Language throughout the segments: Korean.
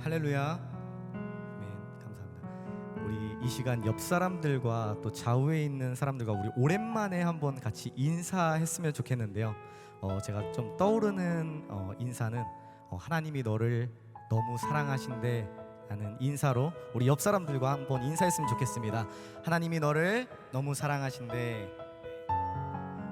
할렐루야. 우리 이 시간 옆 사람들과 또 좌우에 있는 사람들과 우리 오랜만에 한번 같이 인사했으면 좋겠는데요. 어, 제가 좀 떠오르는 어, 인사는 어, 하나님이 너를 너무 사랑하신대 라는 인사로 우리 옆 사람들과 한번 인사했으면 좋겠습니다. 하나님이 너를 너무 사랑하신대.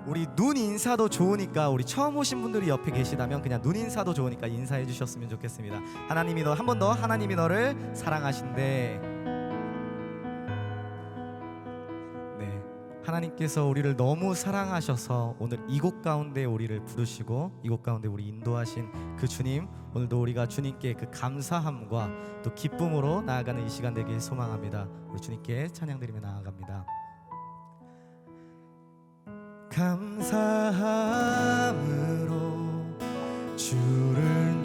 우리 눈 인사도 좋으니까 우리 처음 오신 분들이 옆에 계시다면 그냥 눈 인사도 좋으니까 인사해 주셨으면 좋겠습니다. 하나님이 너 한 번 더 하나님이 너를 사랑하신대. 네. 하나님께서 우리를 너무 사랑하셔서 오늘 이곳 가운데 우리를 부르시고 이곳 가운데 우리 인도하신 그 주님 오늘도 우리가 주님께 그 감사함과 또 기쁨으로 나아가는 이 시간 되길 소망합니다. 우리 주님께 찬양드리며 나아갑니다. 감사함으로 주를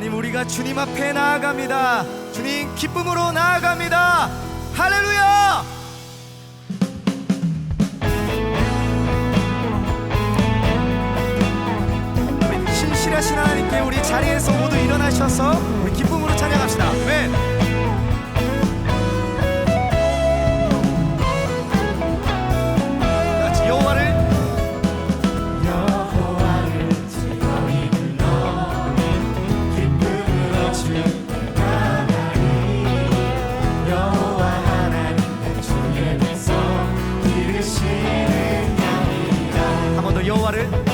하나님 우리가 주님 앞에 나아갑니다. 주님 기쁨으로 나아갑니다. 할렐루야! 신실하신 하나님께 우리 자리에서 모두 일어나셔서 우리 기쁨으로 찬양합시다. 아멘 한번더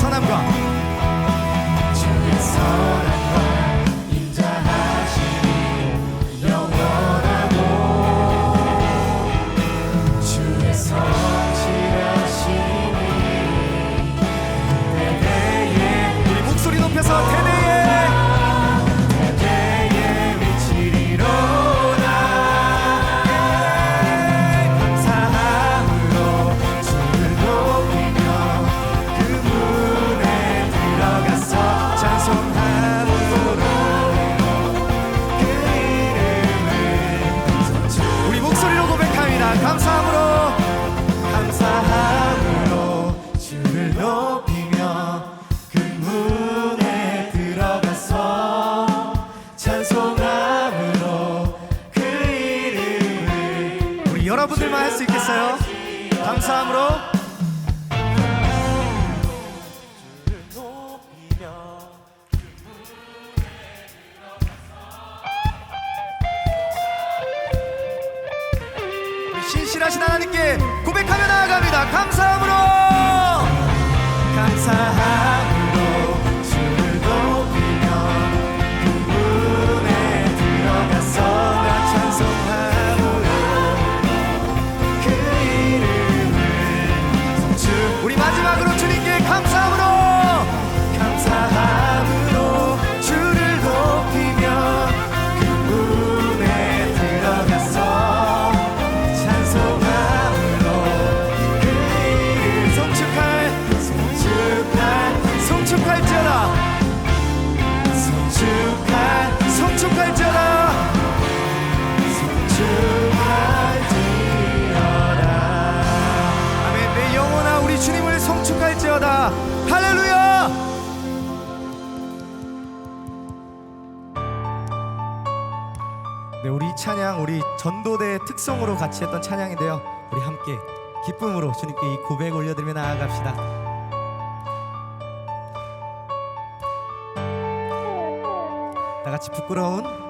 선함과 여러분들만 할 수 있겠어요? 감사함으로 우리 전도대의 특성으로 같이 했던 찬양인데요. 우리 함께 기쁨으로 주님께 이 고백 올려드리며 나아갑시다. 다 같이 부끄러운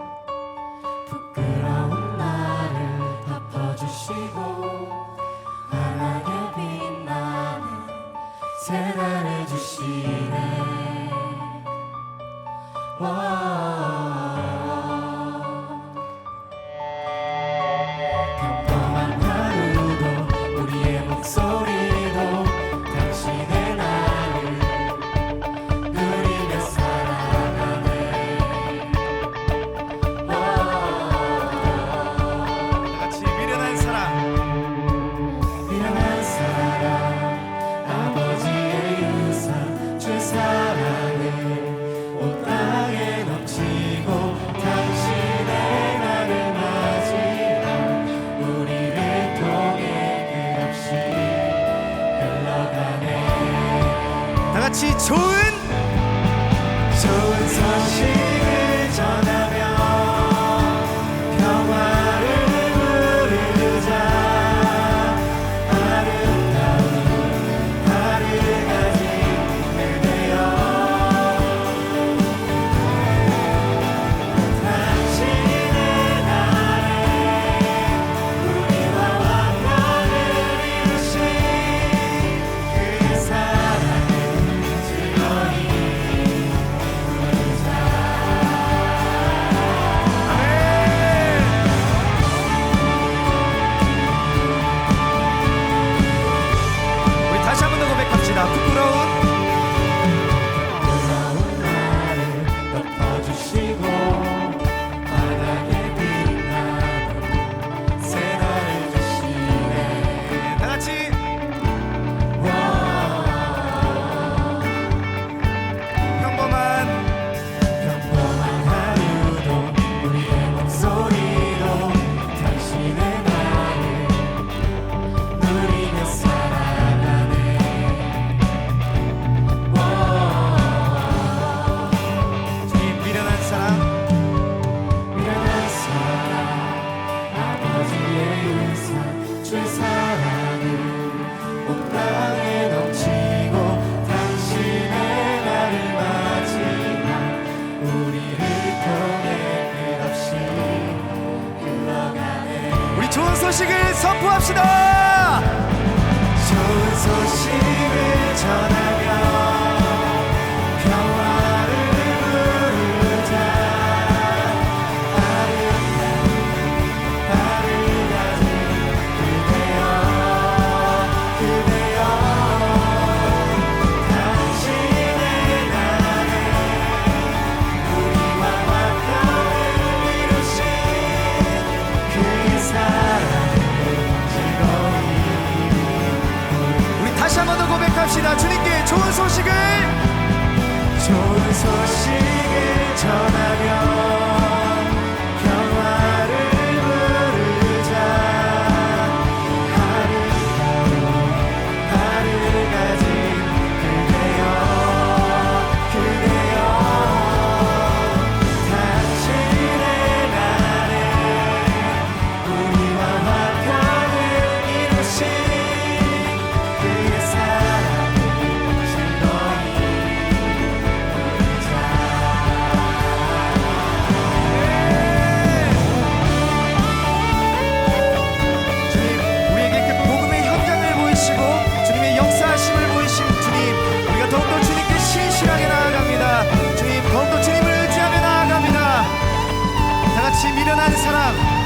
미련한 사람.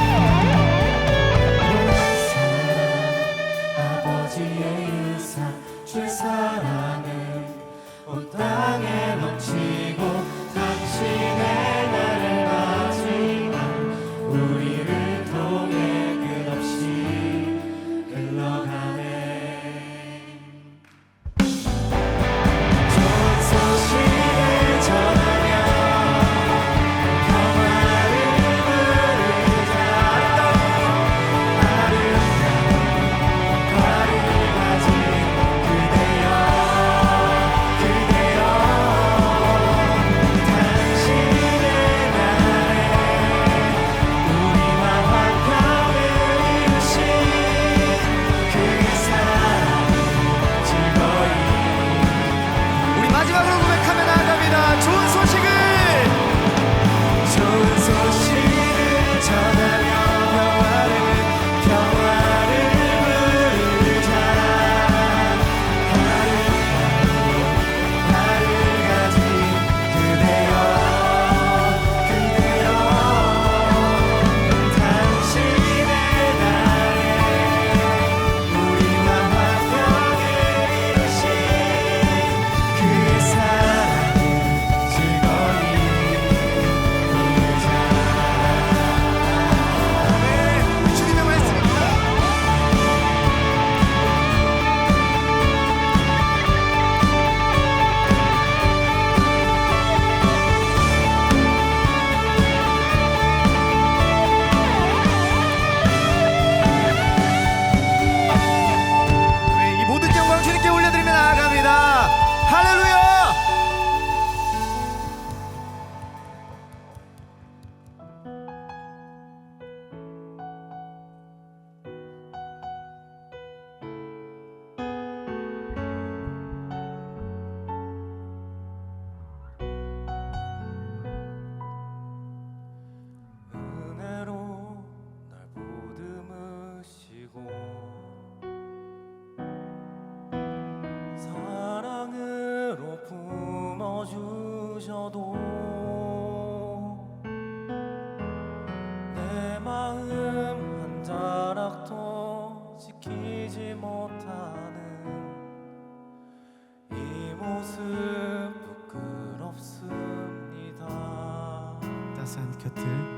따스한 곁을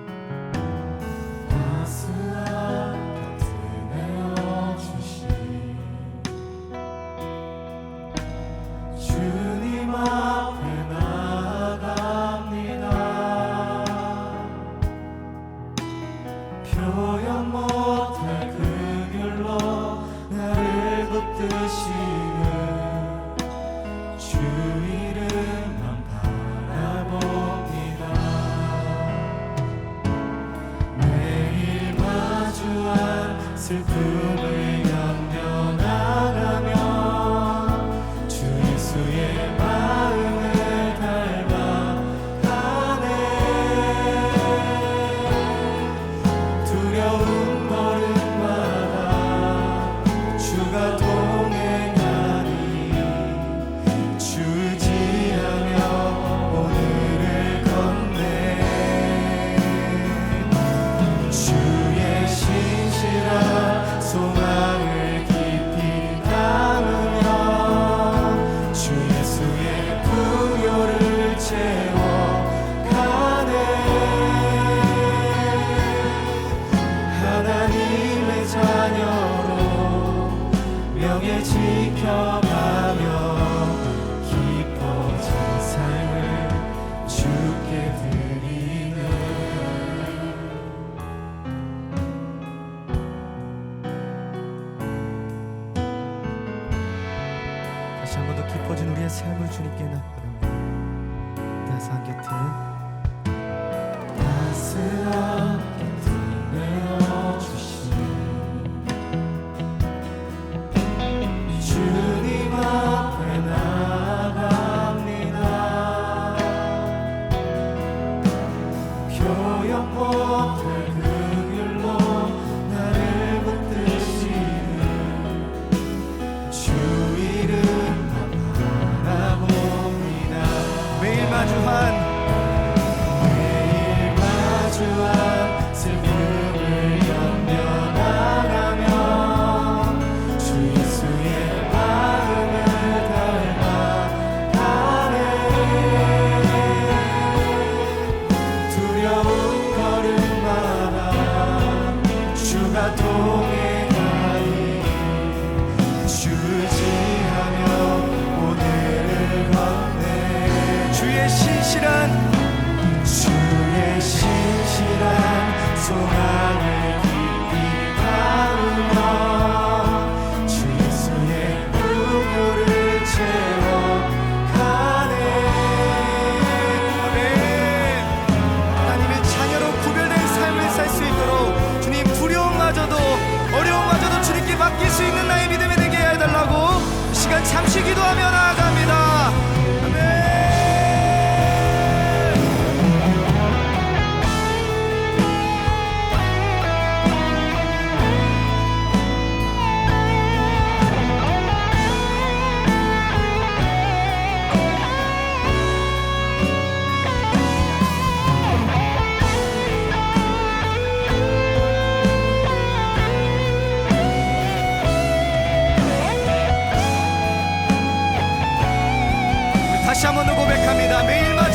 다시 한번 고백합니다. 매일마다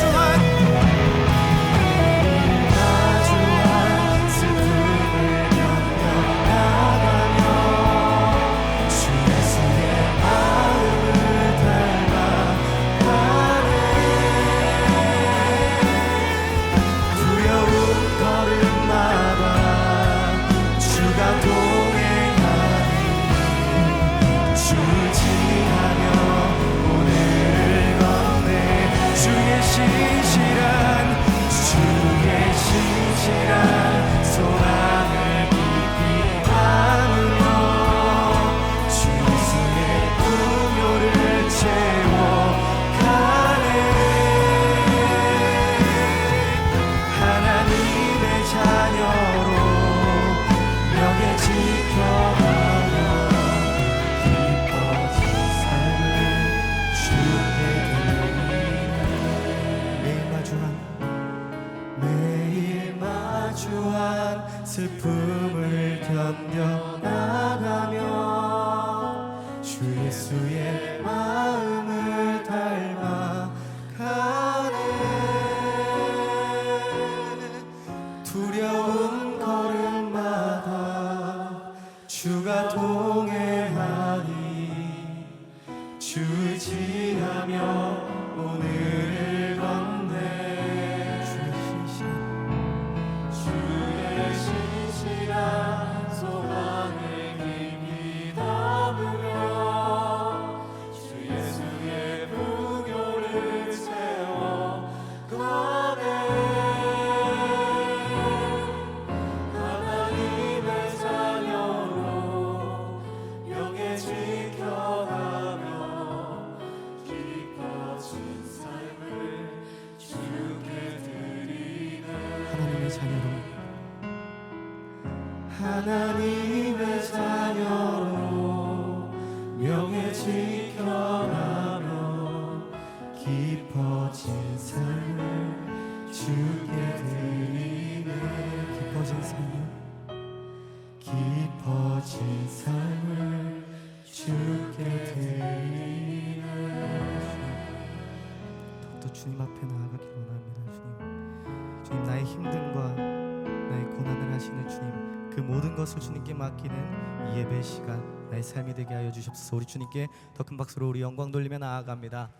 그 모든 것을 주님께 맡기는 예배 시간 나의 삶이 되게 하여 주시옵소서. 우리 주님께 더 큰 박수로 우리 영광 돌리며 나아갑니다.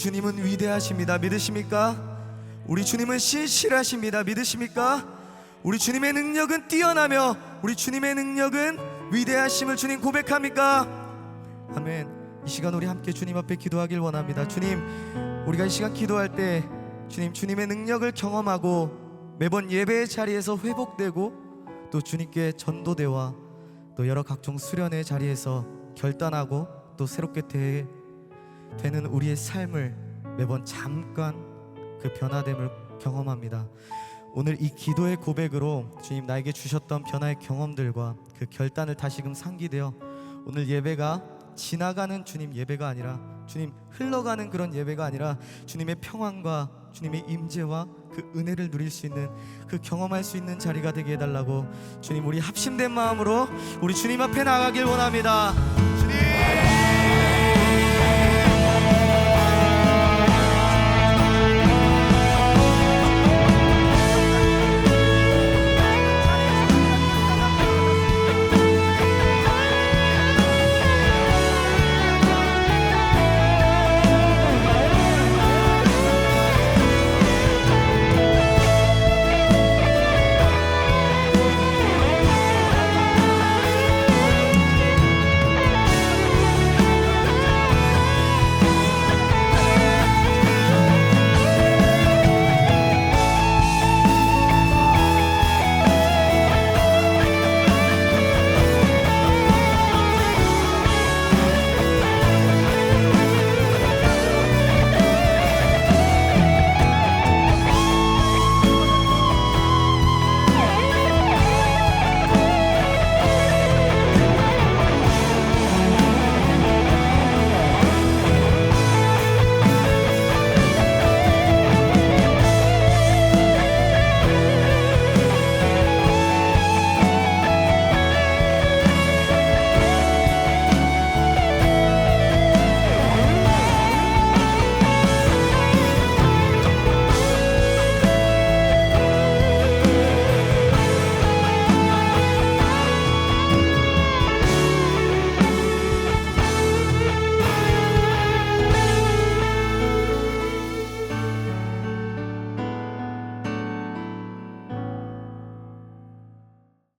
주님은 위대하십니다. 믿으십니까? 우리 주님은 신실하십니다. 믿으십니까? 우리 주님의 능력은 뛰어나며 우리 주님의 능력은 위대하심을 주님 고백합니까? 아멘. 이 시간 우리 함께 주님 앞에 기도하길 원합니다. 주님, 우리가 이 시간 기도할 때 주님 주님의 능력을 경험하고 매번 예배의 자리에서 회복되고 또 주님께 전도대와 또 여러 각종 수련의 자리에서 결단하고 또 새롭게 대 되는 우리의 삶을 매번 잠깐 그 변화됨을 경험합니다. 오늘 이 기도의 고백으로 주님 나에게 주셨던 변화의 경험들과 그 결단을 다시금 상기되어 오늘 예배가 지나가는 주님 예배가 아니라 주님 흘러가는 그런 예배가 아니라 주님의 평안과 주님의 임재와 그 은혜를 누릴 수 있는 그 경험할 수 있는 자리가 되게 해달라고 주님 우리 합심된 마음으로 우리 주님 앞에 나가길 원합니다.